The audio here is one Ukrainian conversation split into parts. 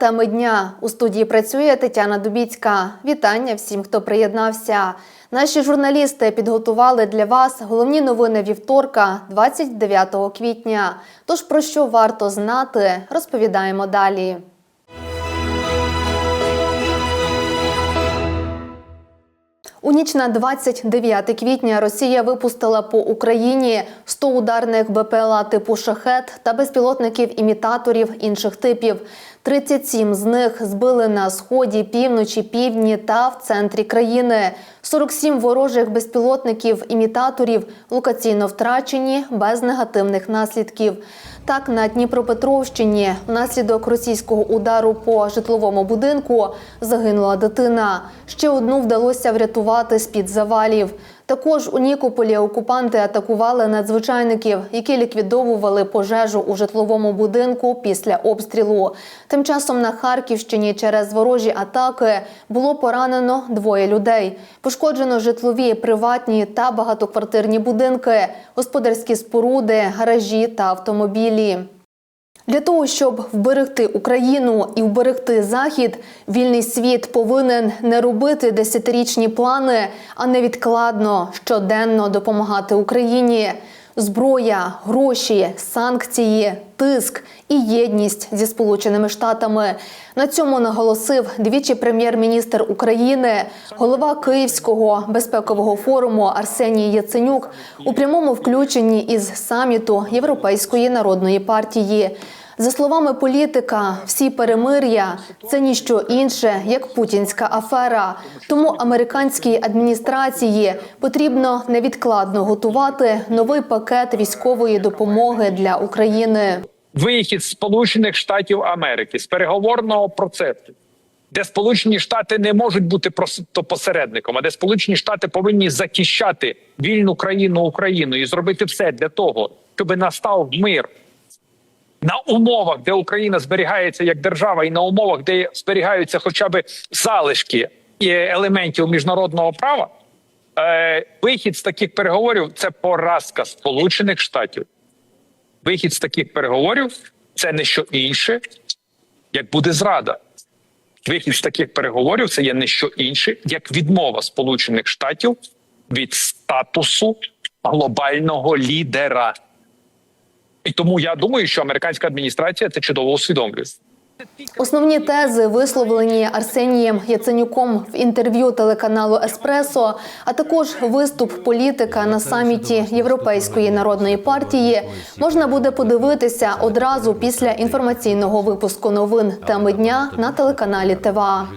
Теми дня у студії працює Тетяна Дубіцька. Вітання всім, хто приєднався. Наші журналісти підготували для вас головні новини вівторка, 29 квітня. Тож про що варто знати, розповідаємо далі. У ніч на 29 квітня Росія випустила по Україні 100 ударних БПЛА типу шахет та безпілотників-імітаторів інших типів. 37 з них збили на сході, півночі, півдні та в центрі країни. 47 ворожих безпілотників-імітаторів локаційно втрачені без негативних наслідків. Так, на Дніпропетровщині внаслідок російського удару по житловому будинку загинула дитина. Ще одну вдалося врятувати з-під завалів. Також у Нікополі окупанти атакували надзвичайників, які ліквідовували пожежу у житловому будинку після обстрілу. Тим часом на Харківщині через ворожі атаки було поранено двоє людей. Пошкоджено житлові, приватні та багатоквартирні будинки, господарські споруди, гаражі та автомобілі. Для того, щоб вберегти Україну і вберегти Захід, вільний світ повинен не робити десятирічні плани, а невідкладно щоденно допомагати Україні. Зброя, гроші, санкції, тиск і єдність зі Сполученими Штатами. На цьому наголосив двічі прем'єр-міністр України, голова Київського безпекового форуму Арсеній Яценюк у прямому включенні із саміту Європейської народної партії. За словами політика, всі перемир'я це ніщо інше, як путінська афера. Тому американській адміністрації потрібно невідкладно готувати новий пакет військової допомоги для України. вихід Сполучених Штатів Америки з переговорного процесу, де Сполучені Штати не можуть бути просто посередником, а де Сполучені Штати повинні захищати вільну країну Україну і зробити все для того, щоб настав мир на умовах, де Україна зберігається як держава, і на умовах, де зберігаються хоча б залишки елементів міжнародного права. Е, вихід з таких переговорів це поразка Сполучених Штатів вихід з таких переговорів це не що інше, як буде зрада. Вихід з таких переговорів це є не що інше, як відмова Сполучених Штатів від статусу глобального лідера. І тому я думаю, що американська адміністрація це чудово усвідомлює. Основні тези висловлені Арсенієм Яценюком в інтерв'ю телеканалу Еспресо, а також виступ політика на саміті Європейської народної партії можна буде подивитися одразу після інформаційного випуску новин теми дня на телеканалі ТВА.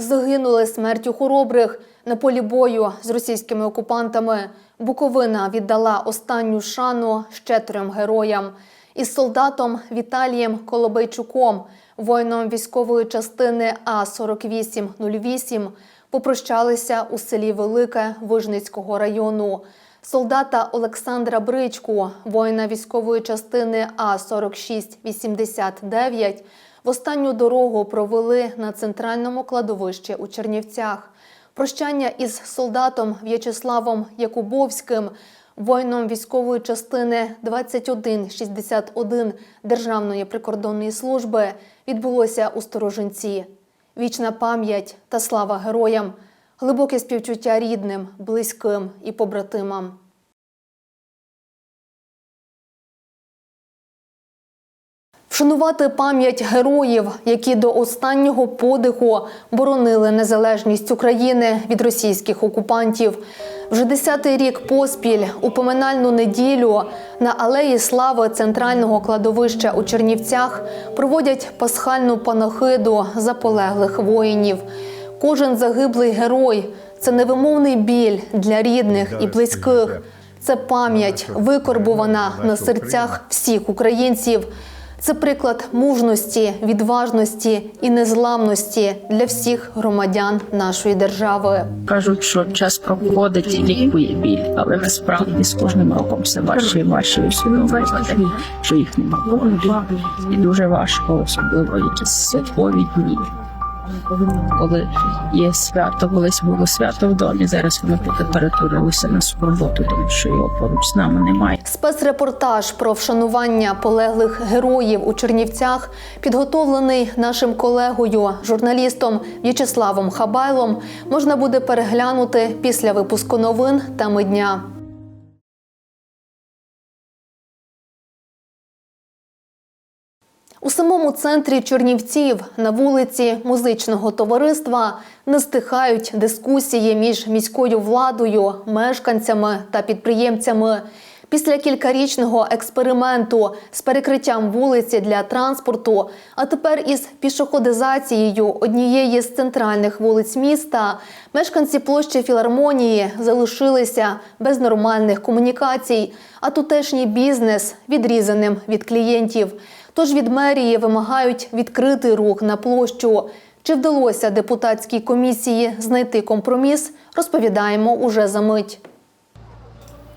Загинули смертю хоробрих на полі бою з російськими окупантами. Буковина віддала останню шану ще трьом героям. Із солдатом Віталієм Колобейчуком, воїном військової частини А 4808 попрощалися у селі Велике Вижницького району. Солдата Олександра Бричку, воїна військової частини А 4689 в останню дорогу провели на центральному кладовищі у Чернівцях. Прощання із солдатом В'ячеславом Якубовським, воїном військової частини 2161 Державної прикордонної служби відбулося у Сторожинці. Вічна пам'ять та слава героям, глибоке співчуття рідним, близьким і побратимам. Вшанувати пам'ять героїв, які до останнього подиху боронили незалежність України від російських окупантів. Вже десятий рік поспіль у поминальну неділю на алеї слави центрального кладовища у Чернівцях проводять пасхальну панахиду за полеглих воїнів. Кожен загиблий герой це невимовний біль для рідних і близьких. Це пам'ять викорбувана на серцях всіх українців. Це приклад мужності, відважності і незламності для всіх громадян нашої держави. Кажуть, що час проходить і лікує біль, але насправді з кожним роком все важче і важче усвідомлювати, що їх немає. І дуже важко, особливо якісь святкові дні. Коли є свято, колись було свято в домі. Зараз вони поки перетворилися на роботу, тому що його поруч з нами немає. Спецрепортаж про вшанування полеглих героїв у Чернівцях підготовлений нашим колегою, журналістом В'ячеславом Хабайлом, можна буде переглянути після випуску новин теми дня. Самому центрі Чернівців на вулиці музичного товариства не стихають дискусії між міською владою, мешканцями та підприємцями. Після кількарічного експерименту з перекриттям вулиці для транспорту, а тепер із пішоходизацією однієї з центральних вулиць міста, мешканці площі філармонії залишилися без нормальних комунікацій, а тутешній бізнес відрізаним від клієнтів. Тож від мерії вимагають відкрити рух на площу. Чи вдалося депутатській комісії знайти компроміс, розповідаємо уже за мить.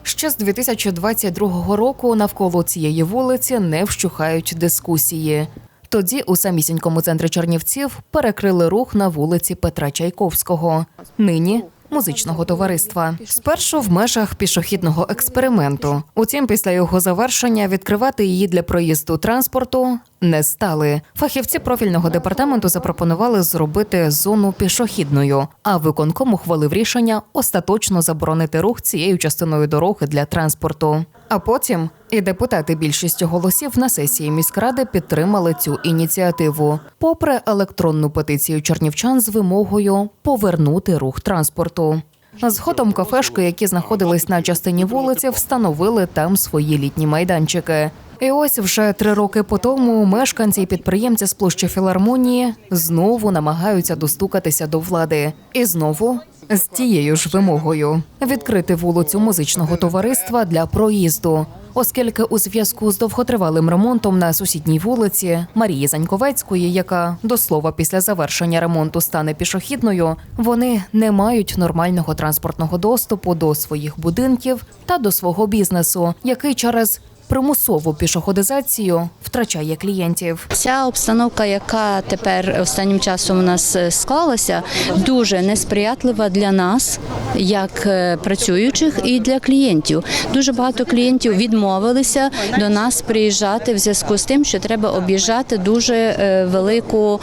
Ще з 2022 року навколо цієї вулиці не вщухають дискусії. Тоді у самісінькому центрі Чернівців перекрили рух на вулиці Петра Чайковського. Нині музичного товариства. Спершу в межах пішохідного експерименту. Утім, після його завершення відкривати її для проїзду транспорту не стали. Фахівці профільного департаменту запропонували зробити зону пішохідною, а виконком ухвалив рішення остаточно заборонити рух цією частиною дороги для транспорту. А потім і депутати більшістю голосів на сесії міськради підтримали цю ініціативу, попри електронну петицію чернівчан з вимогою повернути рух транспорту. Згодом кафешки, які знаходились на частині вулиці, встановили там свої літні майданчики. І ось вже три роки по тому мешканці і підприємці з площі філармонії знову намагаються достукатися до влади. І знову з тією ж вимогою відкрити вулицю музичного товариства для проїзду. Оскільки у зв'язку з довготривалим ремонтом на сусідній вулиці Марії Заньковецької, яка до слова після завершення ремонту стане пішохідною, вони не мають нормального транспортного доступу до своїх будинків та до свого бізнесу, який через примусову пішоходизацію втрачає клієнтів. Ця обстановка, яка тепер останнім часом у нас е, склалася, дуже несприятлива для нас, як е, працюючих, і для клієнтів. Дуже багато клієнтів відмовилися до нас приїжджати в зв'язку з тим, що треба об'їжджати дуже е, велику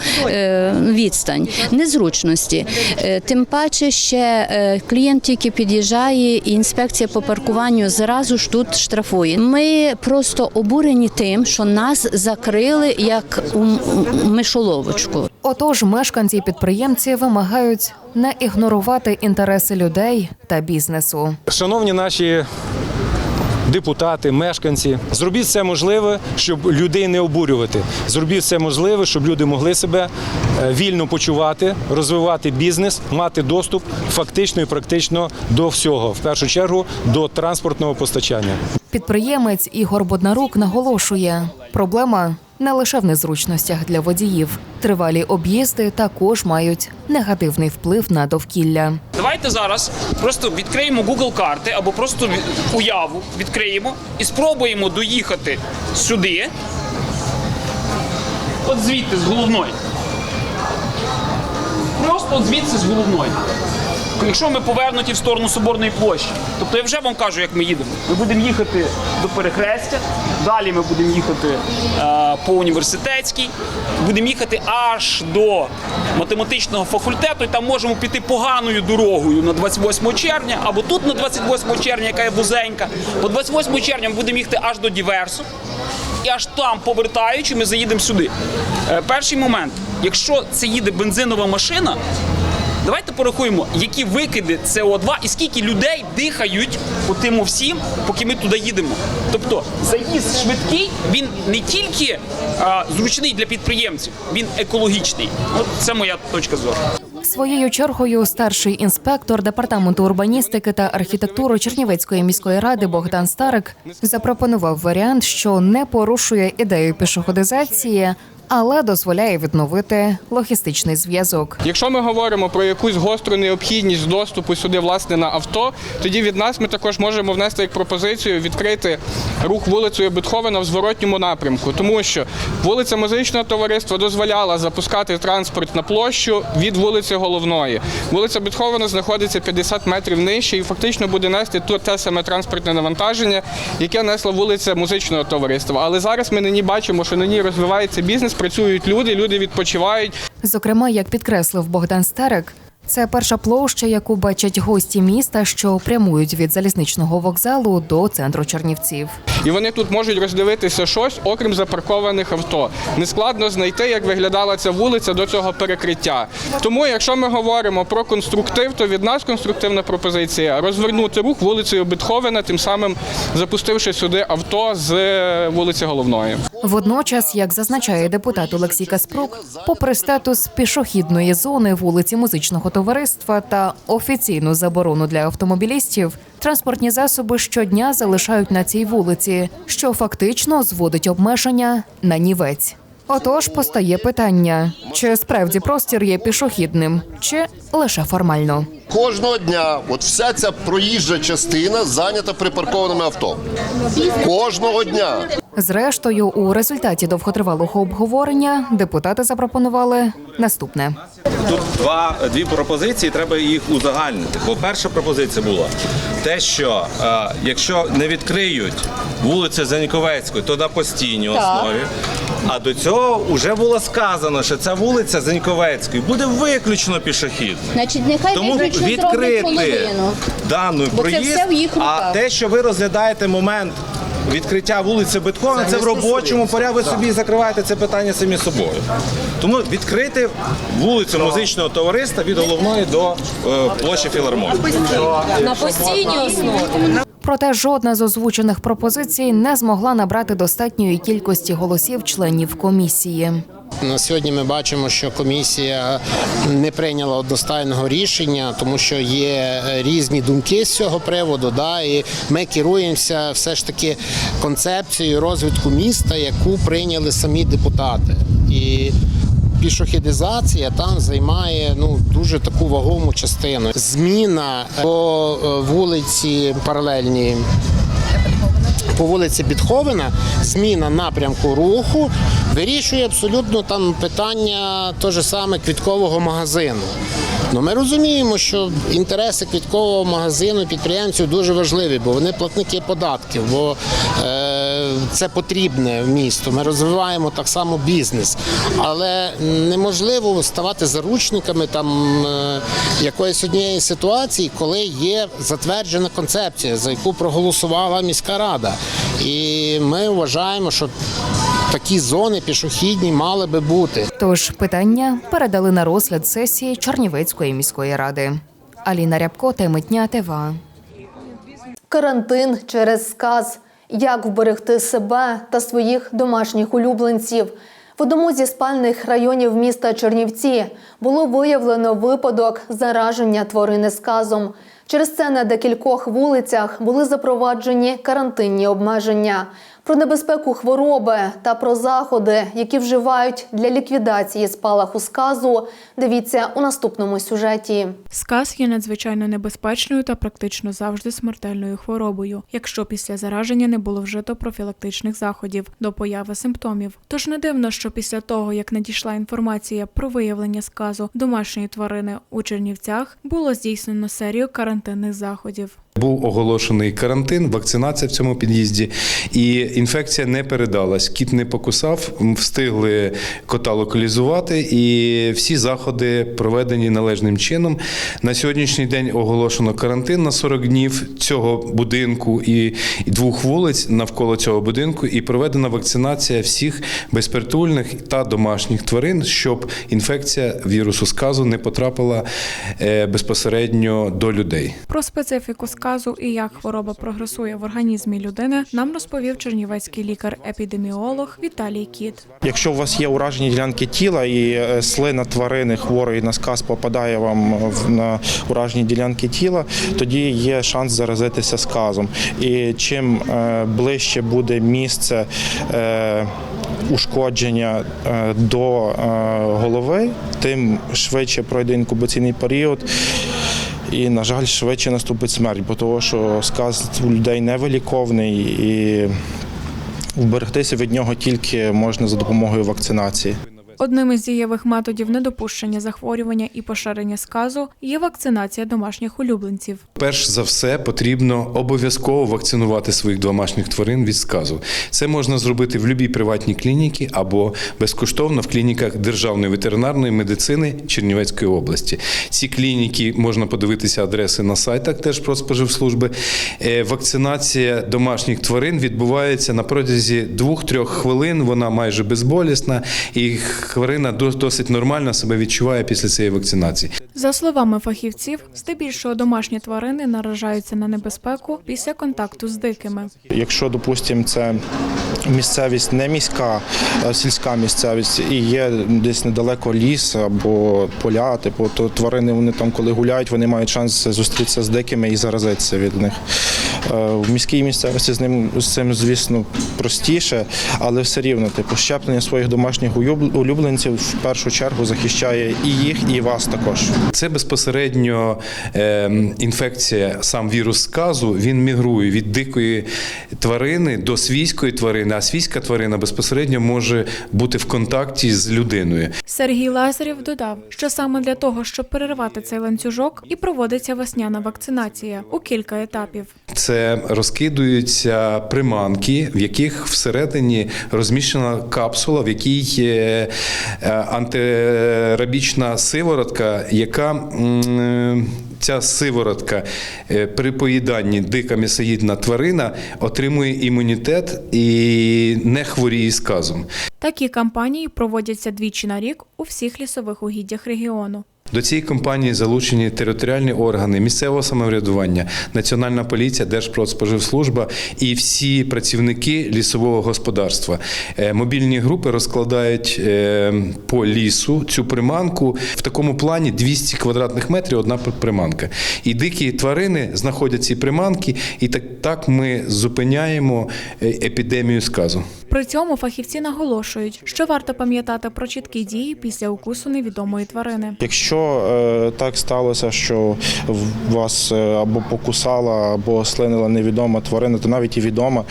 відстань, незручності. Тим паче ще клієнт тільки під'їжджає, і інспекція по паркуванню зразу ж тут штрафує. Ми просто обурені тим, що нас закрили як у мишоловочку. Отож, мешканці і підприємці вимагають не ігнорувати інтереси людей та бізнесу. Шановні наші депутати, мешканці, зробіть все можливе, щоб людей не обурювати. Зробіть все можливе, щоб люди могли себе е, вільно почувати, розвивати бізнес, мати доступ фактично і практично до всього, в першу чергу до транспортного постачання. Підприємець Ігор Боднарук наголошує, проблема не лише в незручностях для водіїв. Тривалі об'їзди також мають негативний вплив на довкілля. Давайте зараз просто відкриємо Google карти або просто уяву відкриємо і спробуємо доїхати сюди. От звідти з головної. Просто от звідси з головної. Якщо ми повернуті в сторону Соборної площі, тобто я вже вам кажу, як ми їдемо. Ми будемо їхати до перехрестя, далі ми будемо їхати е, по університетській, будемо їхати аж до математичного факультету, і там можемо піти поганою дорогою на 28 червня, або тут на 28 червня, яка є вузенька. По 28 червня ми будемо їхати аж до Діверсу. І аж там, повертаючи, ми заїдемо сюди. Е, перший момент: якщо це їде бензинова машина, давайте порахуємо, які викиди СО2 і скільки людей дихають по тим всім, поки ми туди їдемо. Тобто заїзд швидкий, він не тільки а, зручний для підприємців, він екологічний. От це моя точка зору. Своєю чергою старший інспектор департаменту урбаністики та архітектури Чернівецької міської ради Богдан Старик запропонував варіант, що не порушує ідею пішоходизації, але дозволяє відновити логістичний зв'язок. Якщо ми говоримо про якусь гостру необхідність доступу сюди власне на авто, тоді від нас ми також можемо внести як пропозицію відкрити рух вулицею Бетховена в зворотньому напрямку, тому що вулиця музичного товариства дозволяла запускати транспорт на площу від вулиці головної. Вулиця Бетховена знаходиться 50 метрів нижче і фактично буде нести тут те саме транспортне навантаження, яке несла вулиця музичного товариства. Але зараз ми на ній бачимо, що на ній розвивається бізнес, працюють люди, люди відпочивають. Зокрема, як підкреслив Богдан Стерек, це перша площа, яку бачать гості міста, що прямують від залізничного вокзалу до центру Чернівців. І вони тут можуть роздивитися щось, окрім запаркованих авто. Нескладно знайти, як виглядала ця вулиця до цього перекриття. Тому, якщо ми говоримо про конструктив, то від нас конструктивна пропозиція розвернути рух вулицею Бетховена, тим самим запустивши сюди авто з е, вулиці головної. Водночас, як зазначає депутат Олексій Каспрук, попри статус пішохідної зони вулиці музичного товариства та офіційну заборону для автомобілістів, транспортні засоби щодня залишають на цій вулиці, що фактично зводить обмеження на нівець. Отож постає питання: чи справді простір є пішохідним, чи лише формально. Кожного дня, от вся ця проїжджа частина зайнята припаркованими авто. Кожного дня. Зрештою, у результаті довготривалого обговорення депутати запропонували наступне. Тут два дві пропозиції, треба їх узагальнити. Бо перша пропозиція була те, що е, якщо не відкриють вулицю Заніковецької, то на постійній основі. А до цього вже було сказано, що ця вулиця Заніковецької буде виключно пішохідною. Значить, нехай Тому виключно відкрити половину. даний Бо це все в їх а те, що ви розглядаєте момент відкриття вулиці Бетховена, це, в робочому порядку. Ви собі закриваєте це питання самі собою. Тому відкрити вулицю музичного товариства від головної до е, площі філармонії. На постійній основі. Проте жодна з озвучених пропозицій не змогла набрати достатньої кількості голосів членів комісії. На сьогодні ми бачимо, що комісія не прийняла одностайного рішення, тому що є різні думки з цього приводу. Да, і ми керуємося все ж таки концепцією розвитку міста, яку прийняли самі депутати. І пішохідизація там займає ну дуже таку вагому частину. Зміна по е, вулиці паралельній по вулиці Бітховена зміна напрямку руху вирішує абсолютно там питання того ж саме квіткового магазину. Ну, ми розуміємо, що інтереси квіткового магазину підприємців дуже важливі, бо вони платники податків, бо е, це потрібне в місту. Ми розвиваємо так само бізнес, але неможливо ставати заручниками там е, якоїсь однієї ситуації, коли є затверджена концепція, за яку проголосувала міська рада. І ми вважаємо, що такі зони пішохідні мали би бути. Тож питання передали на розгляд сесії Чернівецької міської ради. Аліна Рябко, теми дня ТВА. Карантин через сказ. Як вберегти себе та своїх домашніх улюбленців. В одному зі спальних районів міста Чернівці було виявлено випадок зараження тварини сказом. Через це на декількох вулицях були запроваджені карантинні обмеження. Про небезпеку хвороби та про заходи, які вживають для ліквідації спалаху сказу, дивіться у наступному сюжеті. Сказ є надзвичайно небезпечною та практично завжди смертельною хворобою, якщо після зараження не було вжито профілактичних заходів до появи симптомів. Тож не дивно, що після того, як надійшла інформація про виявлення сказу домашньої тварини у Чернівцях, було здійснено серію карантинних заходів. Був оголошений карантин, вакцинація в цьому під'їзді, і інфекція не передалась. Кіт не покусав, встигли кота локалізувати, і всі заходи проведені належним чином. На сьогоднішній день оголошено карантин на 40 днів цього будинку і двох вулиць навколо цього будинку, і проведена вакцинація всіх безпритульних та домашніх тварин, щоб інфекція вірусу сказу не потрапила е, безпосередньо до людей. Про специфіку сказу і як хвороба прогресує в організмі людини нам розповів чернівецький лікар-епідеміолог Віталій Кіт. Якщо у вас є уражені ділянки тіла і е, слина тварини хворої на сказ попадає вам на уражені ділянки тіла, тоді є шанс заразитися сказом. І чим е, ближче буде місце е, ушкодження до голови, тим швидше пройде інкубаційний період. І, на жаль, швидше наступить смерть, бо того, що сказ у людей невиліковний і вберегтися від нього тільки можна за допомогою вакцинації. Одним із дієвих методів недопущення захворювання і поширення сказу є вакцинація домашніх улюбленців. Перш за все потрібно обов'язково вакцинувати своїх домашніх тварин від сказу. Це можна зробити в будь-якій приватній клініці або безкоштовно в клініках Державної ветеринарної медицини Чернівецької області. Ці клініки можна подивитися адреси на сайтах Держпродспоживслужби. Е, Вакцинація домашніх тварин відбувається на протязі 2-3 хвилин. Вона майже безболісна, і тварина дос- досить нормально себе відчуває після цієї вакцинації. За словами фахівців, здебільшого домашні тварини наражаються на небезпеку після контакту з дикими. Якщо, допустимо, це місцевість не міська, а сільська місцевість, і є десь недалеко ліс або поля, типу, то тварини вони там, коли гуляють, вони мають шанс зустрітися з дикими і заразитися від них. Е, В міській місцевості з ним з цим, звісно, простіше, але все рівно, типу, щеплення своїх домашніх улюб- улюбленців в першу чергу захищає і їх, і вас також. Це безпосередньо е, інфекція, сам вірус сказу. Він мігрує від дикої тварини до свійської тварини, а свійська тварина безпосередньо може бути в контакті з людиною. Сергій Лазарєв додав, що саме для того, щоб перервати цей ланцюжок, і проводиться весняна вакцинація у кілька етапів. Це розкидуються приманки, в яких всередині розміщена капсула, в якій є е, антирабічна сиворотка, яка ця сиворотка е, при поїданні дика м'ясоїдна тварина отримує імунітет і не хворіє сказом. Такі кампанії проводяться двічі на рік у всіх лісових угіддях регіону. До цієї кампанії залучені територіальні органи місцевого самоврядування, Національна поліція, Держпродспоживслужба і всі працівники лісового господарства. Е, Мобільні групи розкладають е, по лісу цю приманку в такому плані 200 квадратних метрів одна приманка. І дикі тварини знаходять ці приманки, і так, так ми зупиняємо е, епідемію сказу. При цьому фахівці наголошують, що варто пам'ятати про чіткі дії після укусу невідомої тварини. Якщо е, так сталося, що вас е, або покусала, або слинила невідома тварина, то навіть і відома.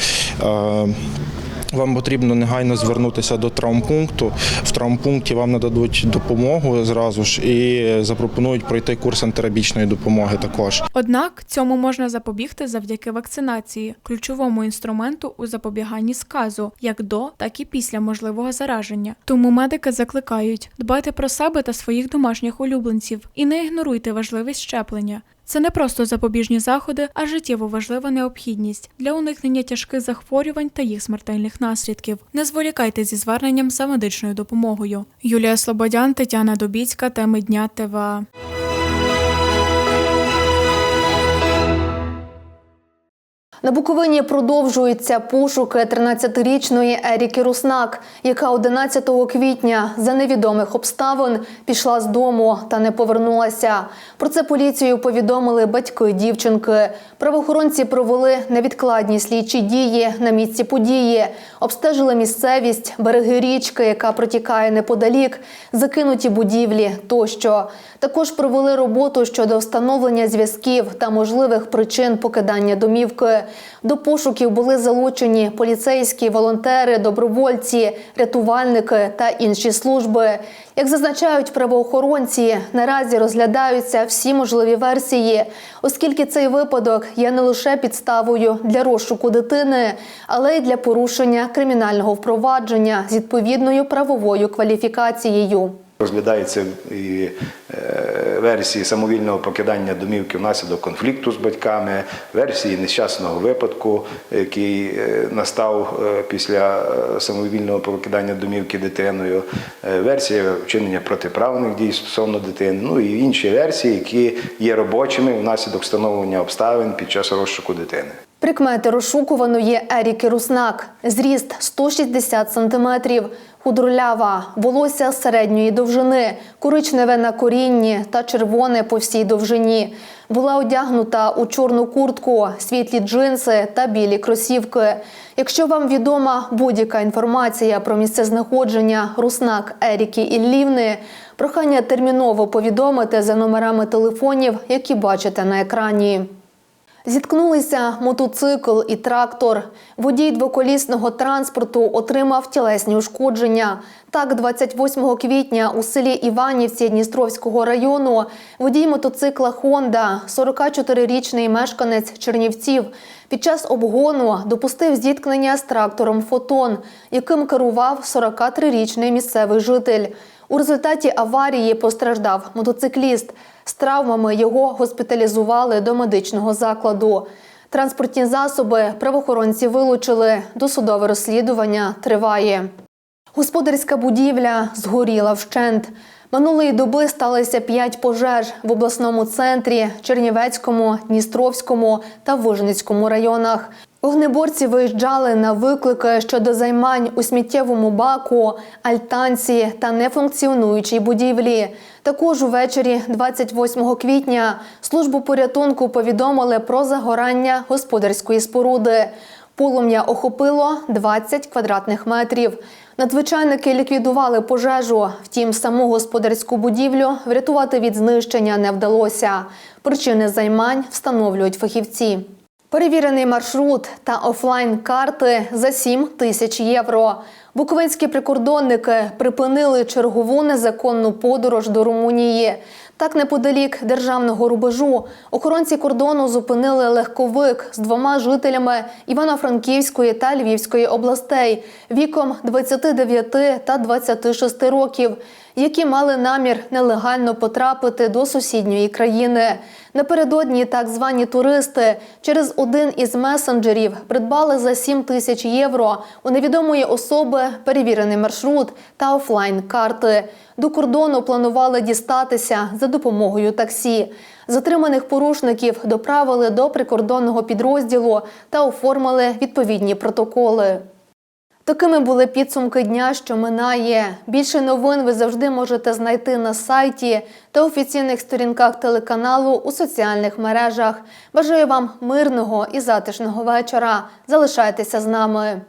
Вам потрібно негайно звернутися до травмпункту. В травмпункті вам нададуть допомогу зразу ж і запропонують пройти курс антирабічної допомоги також. Однак цьому можна запобігти завдяки вакцинації, ключовому інструменту у запобіганні сказу, як до, так і після можливого зараження. Тому медики закликають дбати про себе та своїх домашніх улюбленців і не ігноруйте важливість щеплення. Це не просто запобіжні заходи, а життєво важлива необхідність для уникнення тяжких захворювань та їх смертельних наслідків. Не зволікайте зі зверненням за медичною допомогою. Юлія Слободян, Тетяна Добіцька, теми дня ТВА. На Буковині продовжуються пошуки 13-річної Еріки Руснак, яка 11 квітня за невідомих обставин пішла з дому та не повернулася. Про це поліцію повідомили батьки дівчинки. Правоохоронці провели невідкладні слідчі дії на місці події, обстежили місцевість, береги річки, яка протікає неподалік, закинуті будівлі тощо. Також провели роботу щодо встановлення зв'язків та можливих причин покидання домівки. До пошуків були залучені поліцейські, волонтери, добровольці, рятувальники та інші служби. Як зазначають правоохоронці, наразі розглядаються всі можливі версії, оскільки цей випадок є не лише підставою для розшуку дитини, але й для порушення кримінального впровадження з відповідною правовою кваліфікацією. Розглядаються і е, версії самовільного покидання домівки внаслідок конфлікту з батьками, версії нещасного випадку, який е, настав е, після е, самовільного покидання домівки дитиною, версія вчинення протиправних дій стосовно дитини, ну і інші версії, які є робочими внаслідок встановлення обставин під час розшуку дитини. Прикмети розшукуваної Еріки Руснак. Зріст 160 см, худрулява, волосся середньої довжини, коричневе на корінні та червоне по всій довжині. Була одягнута у чорну куртку, світлі джинси та білі кросівки. Якщо вам відома будь-яка інформація про місце знаходження Руснак Еріки Іллівни, прохання терміново повідомити за номерами телефонів, які бачите на екрані. Зіткнулися мотоцикл і трактор. Водій двоколісного транспорту отримав тілесні ушкодження. Так, 28 квітня у селі Іванівці Дністровського району водій мотоцикла Хонда, 44-річний мешканець Чернівців, під час обгону допустив зіткнення з трактором Фотон, яким керував 43-річний місцевий житель. У результаті аварії постраждав мотоцикліст. З травмами його госпіталізували до медичного закладу. Транспортні засоби правоохоронці вилучили. Досудове розслідування триває. Господарська будівля згоріла вщент. Минулої доби сталося п'ять пожеж в обласному центрі, Чернівецькому, Дністровському та Вижницькому районах. Вогнеборці виїжджали на виклики щодо займань у сміттєвому баку, альтанці та нефункціонуючій будівлі. Також увечері, 28 квітня, службу порятунку повідомили про загорання господарської споруди. Полум'я охопило 20 квадратних метрів. Надзвичайники ліквідували пожежу, втім, саму господарську будівлю врятувати від знищення не вдалося. Причини займань встановлюють фахівці. Перевірений маршрут та офлайн-карти за 7 тисяч євро. Буковинські прикордонники припинили чергову незаконну подорож до Румунії. Так, неподалік державного рубежу охоронці кордону зупинили легковик з двома жителями Івано-Франківської та Львівської областей віком 29 та 26 років, які мали намір нелегально потрапити до сусідньої країни. Напередодні так звані туристи через один із месенджерів придбали за 7 тисяч євро у невідомої особи перевірений маршрут та офлайн-карти. До кордону планували дістатися за допомогою таксі. Затриманих порушників доправили до прикордонного підрозділу та оформили відповідні протоколи. Такими були підсумки дня, що минає. Більше новин ви завжди можете знайти на сайті та офіційних сторінках телеканалу у соціальних мережах. Бажаю вам мирного і затишного вечора. Залишайтеся з нами.